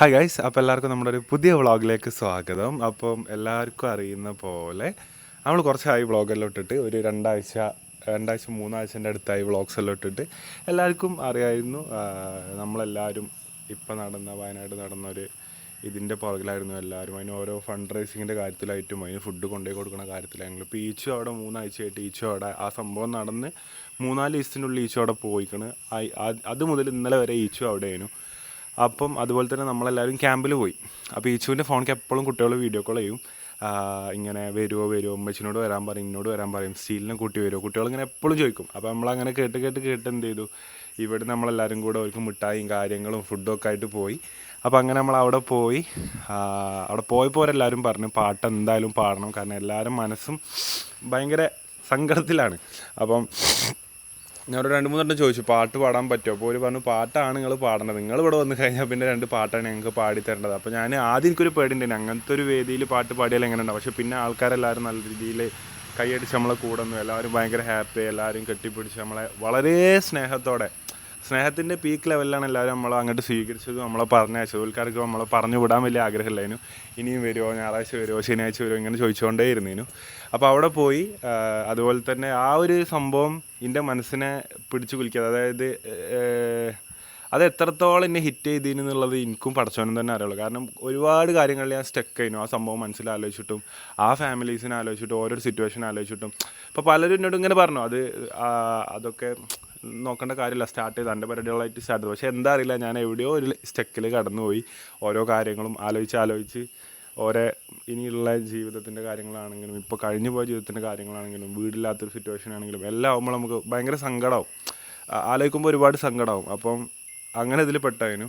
Hi guys അപ്പോൾ എല്ലാവർക്കും നമ്മുടെ ഒരു പുതിയ വ്ളോഗിലേക്ക് സ്വാഗതം. അപ്പം എല്ലാവർക്കും അറിയുന്ന പോലെ നമ്മൾ കുറച്ചായി വ്ളോഗെല്ലാം ഇട്ടിട്ട് ഒരു രണ്ടാഴ്ച രണ്ടാഴ്ച മൂന്നാഴ്ചന്റെ അടുത്തായി വ്ളോഗ്സ് എല്ലാം ഇട്ടിട്ട് എല്ലാവർക്കും അറിയായിരുന്നു. നമ്മളെല്ലാവരും ഇപ്പം നടന്ന വയനാട് നടന്ന ഒരു ഇതിന്റെ പുറകിലായിരുന്നു എല്ലാവരും. അതിന് ഓരോ ഫണ്ട് റൈസിങ്ങിന്റെ കാര്യത്തിലായിട്ടും അതിന് ഫുഡ് കൊണ്ടുപോയി കൊടുക്കുന്ന കാര്യത്തിലായിരുന്നു ഇപ്പോൾ ഈച്ചു അവിടെ മൂന്നാഴ്ചയായിട്ട് ഈച്ചോ അവിടെ ആ സംഭവം നടന്ന് മൂന്നാൽ ദിവസത്തിനുള്ളിൽ ഈച്ചു അവിടെ പോയിക്കണ്. അത് മുതൽ ഇന്നലെ വരെ ഈച്ചു അവിടെയായിരുന്നു. അപ്പം അതുപോലെ തന്നെ നമ്മളെല്ലാവരും ക്യാമ്പിൽ പോയി. അപ്പോൾ ഈച്ചുവിന്റെ ഫോണൊക്കെ എപ്പോഴും കുട്ടികൾ വീഡിയോ കോൾ ചെയ്യും. ഇങ്ങനെ വരുമോ വരുമോ അമ്മച്ചിനോട് വരാൻ പറയും ഇന്നോട് വരാൻ പറയും സ്റ്റീലിനെ കൂട്ടി വരുമോ കുട്ടികളിങ്ങനെ എപ്പോഴും ചോദിക്കും. അപ്പോൾ നമ്മളങ്ങനെ കേട്ട് കേട്ട് കേട്ട് എന്ത് ചെയ്തു? ഇവിടെ നമ്മളെല്ലാവരും കൂടെ അവർക്ക് മിഠായിയും കാര്യങ്ങളും ഫുഡും ഒക്കെ ആയിട്ട് പോയി. അപ്പോൾ അങ്ങനെ നമ്മൾ അവിടെ പോയി. അവിടെ പോയപ്പോൾ എല്ലാവരും പറഞ്ഞു പാട്ട് എന്തായാലും പാടണം. കാരണം എല്ലാവരും മനസ്സും ഭയങ്കര സങ്കടത്തിലാണ്. അപ്പം ഞാൻ രണ്ട് മൂന്ന് മൂന്നെണ്ണം ചോദിച്ചു പാട്ട് പാടാൻ പറ്റുമോ? അപ്പോൾ ഒരു പറഞ്ഞു പാട്ടാണ് നിങ്ങൾ പാടേണ്ടത് നിങ്ങൾ ഇവിടെ വന്ന് കഴിഞ്ഞാൽ പിന്നെ രണ്ട് പാട്ടാണ് ഞങ്ങൾക്ക് പാടി തരേണ്ടത്. അപ്പോൾ ഞാൻ ആദ്യം എനിക്കൊരു പേടിണ്ടായിരുന്നു അങ്ങനത്തെ ഒരു വേദിയിൽ പാട്ട് പാടിയാൽ എങ്ങനെ ഉണ്ടാവും? പക്ഷേ പിന്നെ ആൾക്കാരെല്ലാവരും നല്ല രീതിയിൽ കൈയടിച്ച് നമ്മളെ കൂടെ നിന്നു. എല്ലാവരും ഭയങ്കര ഹാപ്പി എല്ലാവരും കെട്ടിപ്പിടിച്ച് നമ്മളെ വളരെ സ്നേഹത്തോടെ സ്നേഹത്തിന്റെ പീക്ക് ലെവലിലാണ് എല്ലാവരും നമ്മളെ അങ്ങോട്ട് സ്വീകരിച്ചതും നമ്മളെ പറഞ്ഞയച്ചത് ഉൾക്കാർക്ക് നമ്മളെ പറഞ്ഞു വിടാൻ വലിയ ആഗ്രഹമില്ലായിരുന്നു. ഇനിയും വരുമോ ഞായറാഴ്ച വരുമോ ശനിയാഴ്ച വരുമോ ഇങ്ങനെ ചോദിച്ചുകൊണ്ടേ ഇരുന്നേനു അപ്പോൾ അവിടെ പോയി അതുപോലെ തന്നെ ആ ഒരു സംഭവം എന്റെ മനസ്സിനെ പിടിച്ചു കുലിക്കുക അതായത് അത് എത്രത്തോളം എന്നെ ഹിറ്റ് ചെയ്തിരുന്നു എന്നുള്ളത് എനിക്കും പഠിച്ചവനും തന്നെ അറിയുള്ളൂ. കാരണം ഒരുപാട് കാര്യങ്ങളിൽ ഞാൻ സ്റ്റക്ക് ആയിരുന്നു. ആ സംഭവം മനസ്സിൽ ആലോചിച്ചിട്ടും ആ ഫാമിലീസിനെ ആലോചിച്ചിട്ടും ഓരോ സിറ്റുവേഷൻ ആലോചിച്ചിട്ടും. ഇപ്പോൾ പലരും എന്നോട് ഇങ്ങനെ പറഞ്ഞു അത് അതൊക്കെ നോക്കേണ്ട കാര്യമില്ല. സ്റ്റാർട്ട് ചെയ്ത് എന്റെ പരിപാടികളായിട്ട് സ്റ്റാർട്ട് ചെയ്തു. പക്ഷേ എന്താ അറിയില്ല ഞാൻ എവിടെയോ ഒരു സ്റ്റെക്കിൽ കടന്നുപോയി ഓരോ കാര്യങ്ങളും ആലോചിച്ച് ആലോചിച്ച് ഓരോ ഇനിയുള്ള ജീവിതത്തിന്റെ കാര്യങ്ങളാണെങ്കിലും ഇപ്പോൾ കഴിഞ്ഞു പോയ ജീവിതത്തിന്റെ കാര്യങ്ങളാണെങ്കിലും വീടില്ലാത്തൊരു സിറ്റുവേഷൻ ആണെങ്കിലും എല്ലാം ആകുമ്പോൾ നമുക്ക് ഭയങ്കര സങ്കടമാവും ആലോചിക്കുമ്പോൾ ഒരുപാട് സങ്കടമാവും അപ്പം അങ്ങനെ ഇതിൽ പെട്ടായിരുന്നു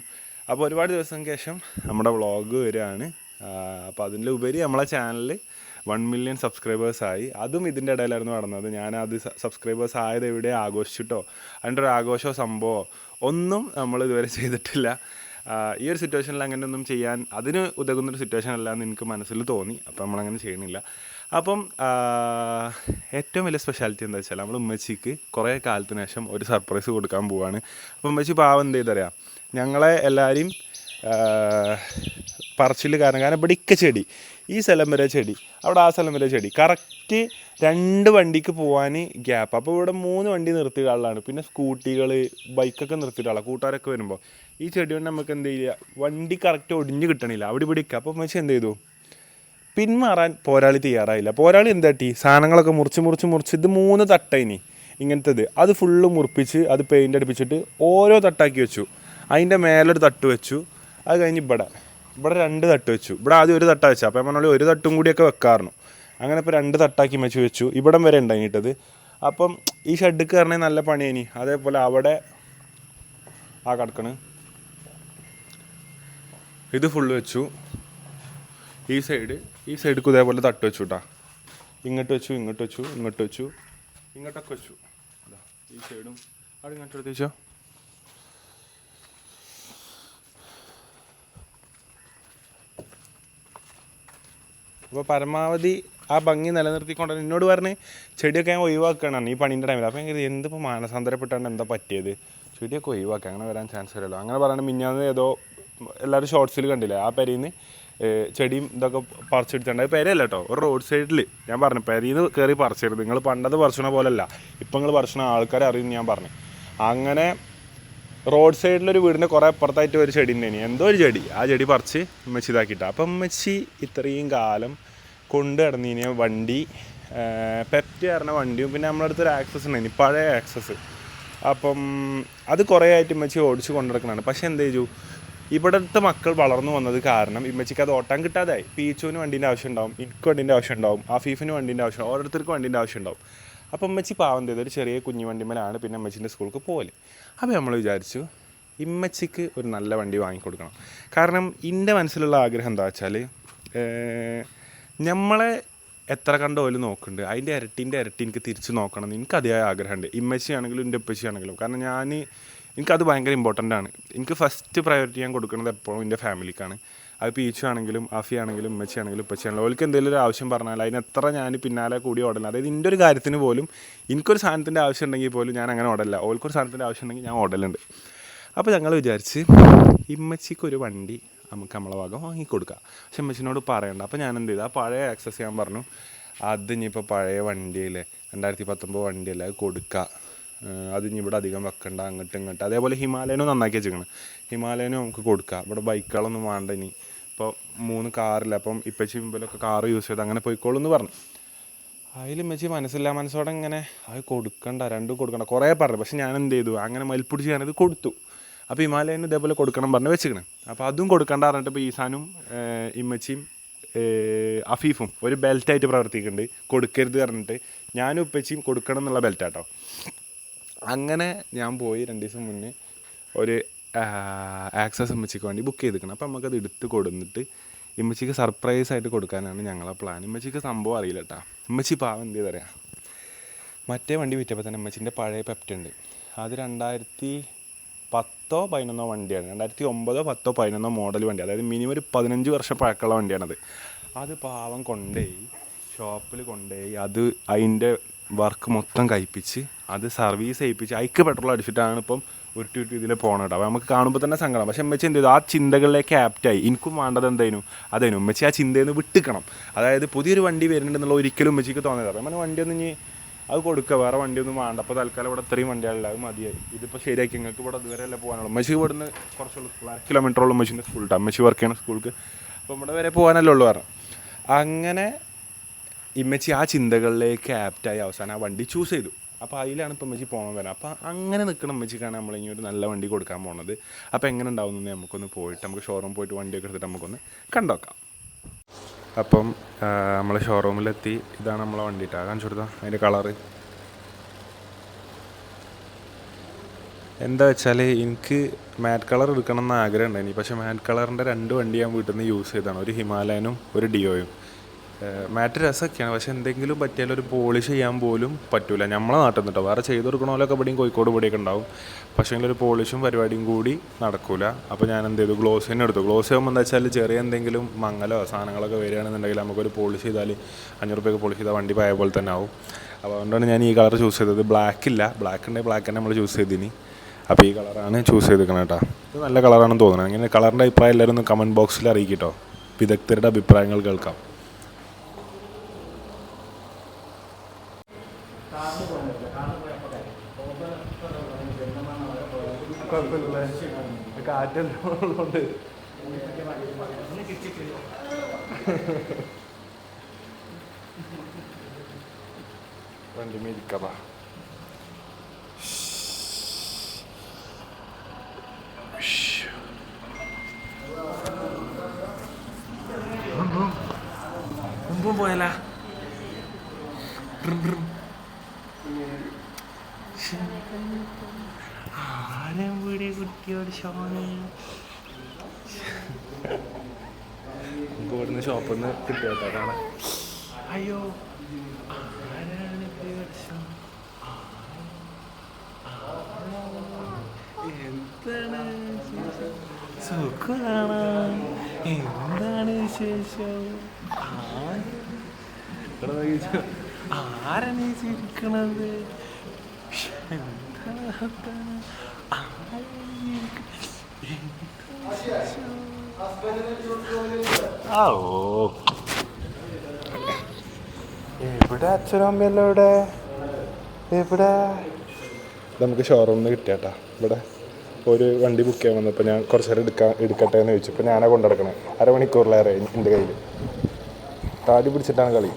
അപ്പോൾ ഒരുപാട് ദിവസങ്ങൾക്ക് ശേഷം നമ്മുടെ വ്ളോഗ് വരികയാണ്. അപ്പോൾ അതിന്റെ ഉപരി നമ്മളെ ചാനലിൽ വൺ മില്യൺ സബ്സ്ക്രൈബേഴ്സായി അതും ഇതിന്റെ ഇടയിലായിരുന്നു നടന്നത്. ഞാൻ അത് സബ്സ്ക്രൈബേഴ്സ് ആയത് എവിടെ ആഘോഷിച്ചിട്ടോ അതിന്റെ ഒരു ആഘോഷമോ സംഭവമോ ഒന്നും നമ്മൾ ഇതുവരെ ചെയ്തിട്ടില്ല. ഈ ഒരു സിറ്റുവേഷനിൽ അങ്ങനെ ഒന്നും ചെയ്യാൻ അതിന് ഉതകുന്നൊരു സിറ്റുവേഷൻ അല്ല എന്ന് എനിക്ക് മനസ്സിൽ തോന്നി. അപ്പോൾ നമ്മളങ്ങനെ ചെയ്യണില്ല. അപ്പം ഏറ്റവും വലിയ സ്പെഷ്യാലിറ്റി എന്താ വെച്ചാൽ നമ്മൾ ഉമ്മച്ചിക്ക് കുറേ കാലത്തിന് ശേഷം ഒരു സർപ്രൈസ് കൊടുക്കാൻ പോവാണ്. അപ്പം ഉമ്മച്ചി പാവം എന്ത് ചെയ്തറിയാം? ഞങ്ങളെ എല്ലാവരെയും പറച്ചിൽ കാരണം കാരണം ഇവിടെ ഇക്ക ചെടി ഈ സ്ഥലം വരെ ചെടി അവിടെ ആ സ്ഥലം വരെ ചെടി കറക്റ്റ് രണ്ട് വണ്ടിക്ക് പോകാൻ ഗ്യാപ്പ് അപ്പോൾ ഇവിടെ മൂന്ന് വണ്ടി നിർത്തിയിട്ടുള്ളതാണ് പിന്നെ സ്കൂട്ടികൾ ബൈക്കൊക്കെ നിർത്തിയിട്ടുള്ള കൂട്ടുകാരൊക്കെ വരുമ്പോൾ ഈ ചെടി കൊണ്ട് നമുക്ക് എന്ത് ചെയ്യുക വണ്ടി കറക്റ്റ് ഒടിഞ്ഞു കിട്ടണില്ല. അവിടെ പിടിക്കുക അപ്പോൾ മനുഷ്യൻ എന്ത് ചെയ്തു? പിന്മാറാൻ പോരാളി തയ്യാറായില്ല. പോരാളി എന്താട്ടി സാധനങ്ങളൊക്കെ മുറിച്ച് മുറിച്ച് മുറിച്ച് ഇത് മൂന്ന് തട്ടയിനി. ഇങ്ങനത്തേത്. അത് ഫുള്ള് മുറിപ്പിച്ച് അത് പെയിന്റ് അടിപ്പിച്ചിട്ട് ഓരോ തട്ടാക്കി വെച്ചു. അതിന്റെ മേലൊരു തട്ട് വെച്ചു. അത് കഴിഞ്ഞ് ഇവിടെ. ഇവിടെ രണ്ട് തട്ട് വെച്ചു. ഇവിടെ ആദ്യം ഒരു തട്ട വെച്ചു. അപ്പോൾ പറഞ്ഞാൽ ഒരു തട്ടും കൂടിയൊക്കെ വെക്കാറുണ്ട് അങ്ങനെ ഇപ്പോൾ രണ്ട് തട്ടാക്കി വെച്ച് വെച്ചു. ഇവിടം വരെ ഉണ്ടായിട്ടത്. അപ്പം ഈ ഷെഡ് കയറണേ നല്ല പണിയേനി. അതേപോലെ അവിടെ ആ കിടക്കണ്. ഇത് ഫുള്ള് വെച്ചു. ഈ സൈഡ് ഈ സൈഡിൽ ഇതേപോലെ തട്ട് വെച്ചു കേട്ടാ ഇങ്ങോട്ട് വെച്ചു ഇങ്ങോട്ട് വെച്ചു ഇങ്ങോട്ട് വെച്ചു ഇങ്ങോട്ടൊക്കെ വെച്ചു. ഈ സൈഡും അവിടെ ഇങ്ങോട്ട് എടുത്ത് വെച്ചോ. അപ്പോൾ പരമാവധി ആ ഭംഗി നിലനിർത്തിക്കൊണ്ട് എന്നോട് പറഞ്ഞ് ചെടിയൊക്കെ ഞാൻ ഒഴിവാക്കുകയാണ് ഈ പണീന്റെ ടൈമിൽ അപ്പോൾ എനിക്ക് എന്തിപ്പോൾ മാനസാന്തരപ്പെട്ടാണ്ട് എന്താ പറ്റിയത്? ചെടിയൊക്കെ ഒഴിവാക്കുക അങ്ങനെ വരാൻ ചാൻസ് വരല്ലോ അങ്ങനെ പറയുന്നത് മിഞ്ഞാന്ന് ഏതോ എല്ലാവരും ഷോർട്സിൽ കണ്ടില്ലേ? ആ പെരയിൽ നിന്ന് ചെടിയും ഇതൊക്കെ പറിച്ചെടുത്തിട്ടുണ്ട്. അത് പെരയല്ല കേട്ടോ ഒരു റോഡ് സൈഡിൽ ഞാൻ പറഞ്ഞു പെരയിൽ നിന്ന് കയറി പറിച്ചരുത് നിങ്ങൾ പണ്ടത് പറിച്ചണ പോലല്ല ഇപ്പം നിങ്ങൾ പറിച്ചണ ആൾക്കാരെ അറിയുമെന്ന് ഞാൻ പറഞ്ഞു. അങ്ങനെ റോഡ് സൈഡിലൊരു വീടിന്റെ കുറേ അപ്പുറത്തായിട്ട് ഒരു ചെടി ഉണ്ടായിനി എന്തോ ഒരു ചെടി. ആ ചെടി പറിച്ച് ഉമ്മച്ചി ഇതാക്കിയിട്ട്. അപ്പം ഉമ്മച്ചി ഇത്രയും കാലം കൊണ്ട് കിടന്നിനി വണ്ടി. പെപ്റ്റ് പറഞ്ഞ വണ്ടിയും പിന്നെ നമ്മുടെ അടുത്തൊരു ആക്സസ് ഉണ്ടായിരുന്നു പഴയ ആക്സസ് അപ്പം അത് കുറേ ആയിട്ട് ഉമ്മച്ചി ഓടിച്ച് കൊണ്ടുനടക്കണതാണ് പക്ഷെ എന്ത് ചെയ്തു? ഇവിടുത്തെ മക്കൾ വളർന്നു വന്നത് കാരണം ഇമ്മച്ചിക്ക് അത് ഓട്ടാൻ കിട്ടാതായി. പീച്ചുവിന് വണ്ടീന്റെ ആവശ്യം ഉണ്ടാവും എനിക്ക് വണ്ടീന്റെ ആവശ്യം ഉണ്ടാവും ആഫീഫിന് വണ്ടീന്റെ ആവശ്യം ഓരോരുത്തർക്കും വണ്ടീന്റെ ആവശ്യം ഉണ്ടാവും അപ്പം ഉമ്മച്ചി പാവം ചെയ്ത്? ഒരു ചെറിയ കുഞ്ഞു വണ്ടിമേലാണ് പിന്നെ അമ്മച്ചിന്റെ സ്കൂൾക്ക് പോകൽ അപ്പോൾ നമ്മൾ വിചാരിച്ചു ഇമ്മച്ചിക്ക് ഒരു നല്ല വണ്ടി വാങ്ങിക്കൊടുക്കണം. കാരണം എന്റെ മനസ്സിലുള്ള ആഗ്രഹം എന്താ വെച്ചാൽ നമ്മളെ എത്ര കണ്ട ഓൽ നോക്കുന്നുണ്ട്. അതിന്റെ ഇരട്ടിന്റെ ഇരട്ടി എനിക്ക് തിരിച്ച് നോക്കണം എനിക്ക് അതിയായ ആഗ്രഹമുണ്ട്. ഇമ്മച്ചി ആണെങ്കിലും എന്റെ ഉപ്പച്ചി ആണെങ്കിലും കാരണം ഞാൻ എനിക്കത് ഭയങ്കര ഇമ്പോർട്ടന്റ് ആണ്. എനിക്ക് ഫസ്റ്റ് പ്രയോറിറ്റി ഞാൻ കൊടുക്കുന്നത് എപ്പോഴും എന്റെ ഫാമിലിക്കാണ്. അത് പീച്ചു ആണെങ്കിലും ആഫി ആണെങ്കിലും ഉമ്മച്ചി ആണെങ്കിലും ഉപ്പച്ചി ആണെങ്കിലും അവർക്ക് എന്തെങ്കിലും ഒരു ആവശ്യം പറഞ്ഞാൽ അതിന് എത്ര ഞാൻ പിന്നാലെ കൂടി ഓടല അതായത് എന്റെ ഒരു കാര്യത്തിന് പോലും എനിക്കൊരു സാധനത്തിന്റെ ആവശ്യം ഉണ്ടെങ്കിൽ പോലും ഞാൻ അങ്ങനെ ഓടല്ല ഓൾക്കൊരു സാധനത്തിന്റെ ആവശ്യം ഉണ്ടെങ്കിൽ ഞാൻ ഓടലുണ്ട്. അപ്പോൾ ഞങ്ങൾ വിചാരിച്ച് ഇമ്മച്ചിക്കൊരു വണ്ടി നമുക്ക് നമ്മളെ ഭാഗം വാങ്ങിക്കൊടുക്കാം. പക്ഷെ ഇമ്മച്ചിനോട് പറയണ്ട. അപ്പോൾ ഞാൻ എന്ത് ചെയ്തു? ആ പഴയ ആക്സസ് ചെയ്യാൻ പറഞ്ഞു. അത് ഇനിയിപ്പോൾ പഴയ വണ്ടിയല്ലേ? രണ്ടായിരത്തി പത്തൊമ്പത് വണ്ടിയല്ലേ? അത് കൊടുക്കുക അത് ഇനി ഇവിടെ അധികം വെക്കണ്ട അങ്ങോട്ട് ഇങ്ങോട്ട്. അതേപോലെ ഹിമാലയനും നന്നാക്കി വെച്ചിരിക്കണം. ഹിമാലയനും നമുക്ക് കൊടുക്കാം. ഇവിടെ ബൈക്കുകളൊന്നും വേണ്ട ഇനി. ഇപ്പോൾ മൂന്ന് കാറില്ല. അപ്പം ഇപ്പം മുമ്പിലൊക്കെ കാറ് യൂസ് ചെയ്ത് അങ്ങനെ പോയിക്കോളൂ എന്ന് പറഞ്ഞു. അതിൽ മെച്ചി മനസ്സില്ല മനസ്സോടെ ഇങ്ങനെ അത് കൊടുക്കണ്ട രണ്ടും കൊടുക്കണ്ട. കുറേ പറഞ്ഞു. പക്ഷെ ഞാൻ എന്ത് ചെയ്തു? അങ്ങനെ മൽപ്പിടിച്ച് ഞാനത് കൊടുത്തു. അപ്പോൾ ഹിമാലയനും ഇതേപോലെ കൊടുക്കണം പറഞ്ഞ് വെച്ചിരിക്കണം. അപ്പോൾ അതും കൊടുക്കണ്ട പറഞ്ഞിട്ട് ഇപ്പോൾ ഈസാനും ഇമ്മച്ചിയും അഫീഫും ഒരു ബെൽറ്റായിട്ട് പ്രവർത്തിക്കുന്നുണ്ട്. കൊടുക്കരുത് പറഞ്ഞിട്ട് ഞാനും ഉപ്പച്ചിയും കൊടുക്കണം എന്നുള്ള ബെൽറ്റാട്ടോ അങ്ങനെ ഞാൻ പോയി രണ്ട് ദിവസം മുന്നേ ഒരു ആക്സസ് ഇമ്മച്ചിക്ക് വേണ്ടി ബുക്ക് ചെയ്തിരിക്കണം. അപ്പോൾ നമുക്കത് എടുത്ത് കൊടുത്തിട്ട് ഇമ്മച്ചിക്ക് സർപ്രൈസ് ആയിട്ട് കൊടുക്കാനാണ് ഞങ്ങളെ പ്ലാൻ ഇമ്മച്ചിക്ക് സംഭവം അറിയില്ല കേട്ടോ ഇമ്മച്ചി പാവം എന്ത് ചെയ്തറിയാ? മറ്റേ വണ്ടി വിറ്റപ്പോൾ തന്നെ ഇമ്മച്ചിന്റെ പഴയ പെപ്റ്റ് ഉണ്ട്. അത് രണ്ടായിരത്തി പത്തോ പതിനൊന്നോ വണ്ടിയാണ്. രണ്ടായിരത്തി ഒമ്പതോ പത്തോ പതിനൊന്നോ മോഡൽ വണ്ടി. അതായത് മിനിമം ഒരു പതിനഞ്ച് വർഷം പഴക്കമുള്ള വണ്ടിയാണത്. അത് പാവം കൊണ്ടുപോയി ഷോപ്പിൽ കൊണ്ടുപോയി അത് അതിന്റെ വർക്ക് മൊത്തം കഴിപ്പിച്ച് അത് സർവീസ് ചെയ്യിപ്പിച്ച് അയക്ക് പെട്രോൾ അടിച്ചിട്ടാണ് ഇപ്പം ഉരുട്ടി ഉരുട്ടി ഇതിൽ പോകണം കേട്ടോ അപ്പോൾ നമുക്ക് കാണുമ്പോൾ തന്നെ സങ്കടം. പക്ഷേ ഉമ്മച്ചി എന്ത് ചെയ്തു? ആ ചിന്തകളിലേക്ക് ആപ്റ്റായി എനിക്കും വേണ്ടത് എന്തായിരുന്നു? അതേനു. ഉമ്മച്ചി ആ ചിന്തയിൽ നിന്ന് വിട്ടിക്കണം. അതായത് പുതിയൊരു വണ്ടി വരുന്നുണ്ടെന്നുള്ള ഒരിക്കലും ഉമ്മച്ചിക്ക് തോന്നിയത് അപ്പം അങ്ങനെ വണ്ടിയൊന്നും ഇനി അത് കൊടുക്കുക വേറെ വണ്ടിയൊന്നും വേണ്ട. അപ്പോൾ തൽക്കാലം ഇവിടെ ഇത്രയും വണ്ടികളില്ല. അത് മതിയായി. ഇതിപ്പോൾ ശരിയാക്കി. നിങ്ങൾക്ക് ഇവിടെ ഇതുവരെ അല്ലേ പോകാനുള്ളൂ? ഉമ്മച്ചി ഇവിടുന്ന് കുറച്ചുള്ള. സ്കൂൾ അര കിലോമീറ്ററോളം ഉമ്മച്ചിന്റെ സ്കൂളിട്ടാണ് ഉമ്മച്ചി വർക്ക് ചെയ്യുന്ന സ്കൂൾക്ക് അപ്പോൾ ഇവിടെ വരെ പോകാനല്ലേ ഉള്ളൂ പറഞ്ഞു. അങ്ങനെ ഇമ്മച്ചി ആ ചിന്തകളിലേക്ക് ആപ്റ്റായി അവസാനം ആ വണ്ടി ചൂസ് ചെയ്തു. അപ്പോൾ അതിലാണ് ഇപ്പം അമ്മച്ചി പോകാൻ വരാം അപ്പോൾ അങ്ങനെ നിൽക്കണം അമ്മച്ചിക്കാണ് നമ്മൾ ഇനി ഒരു നല്ല വണ്ടി കൊടുക്കാൻ പോകുന്നത് അപ്പോൾ എങ്ങനെ ഉണ്ടാവുന്നു നമുക്കൊന്ന് പോയിട്ട് നമുക്ക് ഷോറൂം പോയിട്ട് വണ്ടിയൊക്കെ എടുത്തിട്ട് നമുക്കൊന്ന് കണ്ടോക്കാം. അപ്പം നമ്മൾ ഷോറൂമിലെത്തി ഇതാണ് നമ്മളെ വണ്ടി കേട്ടോ കാണിച്ചു അതിന്റെ കളറ് എന്താ വെച്ചാൽ എനിക്ക് മാറ്റ് കളർ എടുക്കണം എന്ന് ആഗ്രഹം ഇനി പക്ഷേ മാറ്റ് കളറിന്റെ രണ്ട് വണ്ടി ഞാൻ വീട്ടിൽ നിന്ന് യൂസ് ചെയ്തതാണ്. ഒരു ഹിമാലയനും ഒരു ഡിയോയും. മാറ്റ് രസമൊക്കെയാണ്. പക്ഷെ എന്തെങ്കിലും പറ്റിയാൽ ഒരു പോളിഷ് ചെയ്യാൻ പോലും പറ്റൂല. നമ്മളെ നാട്ടിൽ നിന്ന് വേറെ ചെയ്ത് പോലെയൊക്കെ ഇവിടെയും കോഴിക്കോട് ഇവിടെയൊക്കെ ഉണ്ടാവും. പക്ഷേ ഒരു പോളിഷും പരിപാടിയും കൂടി നടക്കൂല. അപ്പോൾ ഞാൻ എന്ത് ചെയ്തു? ഗ്ലോസ് തന്നെ എടുത്തു. ഗ്ലോസ് ആകുമ്പോൾ എന്താ വെച്ചാൽ ചെറിയ എന്തെങ്കിലും മങ്ങലോ സാധനങ്ങളൊക്കെ വരികയാണെന്നുണ്ടെങ്കിൽ നമുക്കൊരു പോളിഷ് ചെയ്താൽ അഞ്ഞൂറ് രൂപയ്ക്ക് പോളിഷ് ചെയ്താൽ വണ്ടി പായ പോലെ തന്നെ ആവും. അപ്പോൾ അതുകൊണ്ടാണ് ഞാൻ ഈ കളർ ചൂസ് ചെയ്തത്. ബ്ലാക്ക് ഇല്ല. ബ്ലാക്ക് ഉണ്ടെങ്കിൽ ബ്ലാക്ക് തന്നെ നമ്മൾ ചൂസ് ചെയ്തിനി. അപ്പോൾ ഈ കളറാണ് ചൂസ് ചെയ്തിരിക്കണം കേട്ടോ. ഇത് നല്ല കളറാണെന്ന് തോന്നുന്നത് അങ്ങനെ കളറിന്റെ അഭിപ്രായം എല്ലാവരും ഒന്ന് കമന്റ് ബോക്സിൽ അറിയിക്കട്ടോ വിദഗ്ധരുടെ അഭിപ്രായങ്ങൾ കേൾക്കാം. കുഴപ്പമില്ല കാറ്റുള്ളതുകൊണ്ട് വണ്ടി മേടിക്കതാ മുമ്പും പോയല്ല ആരും വീട് കുട്ടിയോട് ഷോണ്? നമുക്ക് ഇവിടുന്ന് ഷോപ്പിൽ നിന്ന് കിട്ടിയോട്ടോ കാണാൻ അയ്യോ ആരാണ് എന്താണ് സുഖമാണ് എന്താണ് വിശേഷം? ആരാണ് ചിരിക്കണത്? എന്താണ് എവിടെ അച്ഛനും അമ്മയല്ലോ ഇവിടെ? എവിടെ? നമുക്ക് ഷോറൂമിൽ നിന്ന് കിട്ടിയാട്ടാ ഇവിടെ ഒരു വണ്ടി ബുക്ക് ചെയ്യാൻ വന്നപ്പോൾ ഞാൻ കുറച്ച് നേരം എടുക്കാൻ എടുക്കട്ടെ എന്ന് ചോദിച്ചു ഇപ്പോൾ ഞാനാ കൊണ്ടുനടക്കണേ അരമണിക്കൂറിലേറെ എന്റെ കയ്യിൽ താടി പിടിച്ചിട്ടാണ് കളി.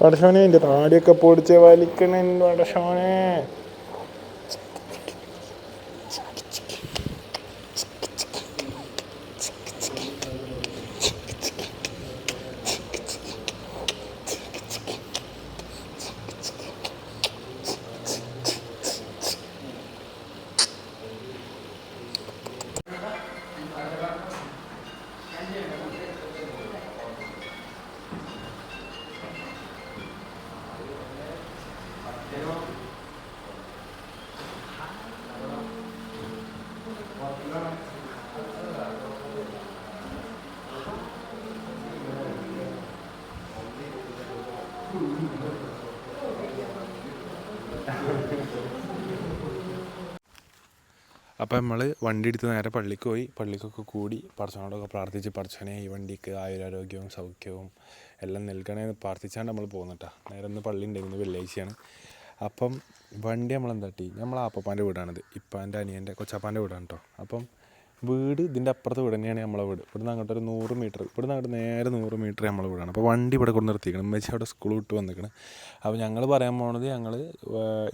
വടശോനെ എന്റെ താടിയൊക്കെ പൊടിച്ച് വലിക്കണേ വടശോനെ അപ്പം നമ്മൾ വണ്ടി എടുത്ത് നേരെ പള്ളിക്ക് പോയി. പള്ളിക്കൊക്കെ കൂടി പടച്ചവനോടൊക്കെ പ്രാർത്ഥിച്ച് പടച്ചവനെ ഈ വണ്ടിക്ക് ആയുരാരോഗ്യവും സൗഖ്യവും എല്ലാം നൽകണേ എന്ന് പ്രാർത്ഥിച്ചാണ് നമ്മൾ പോകുന്നിട്ടാ നേരെ ഒന്ന് പള്ളി ഉണ്ടായിരുന്നു വെള്ളിയാഴ്ചയാണ്. അപ്പം വണ്ടി നമ്മൾ എന്താട്ടി നമ്മൾ വീടാണിത്. ഇപ്പാന്റെ അനിയന്റെ കൊച്ചപ്പാന്റെ വീടാണ് കേട്ടോ അപ്പം വീട് ഇതിന്റെ അപ്പുറത്തെ വീട് തന്നെയാണ് നമ്മളെ വീട്. ഇവിടുന്ന് അങ്ങോട്ട് ഒരു നൂറ് മീറ്റർ ഇവിടുന്ന് അങ്ങോട്ട് നേരെ നൂറ് മീറ്റർ നമ്മളെ വീടാണ്. അപ്പോൾ വണ്ടി ഇവിടെ കൊണ്ട് നിർത്തിക്കണം വെച്ചാൽ അവിടെ സ്കൂൾ വിട്ട് വന്നിക്കണം അപ്പോൾ ഞങ്ങൾ പറയാൻ പോണത് ഞങ്ങൾ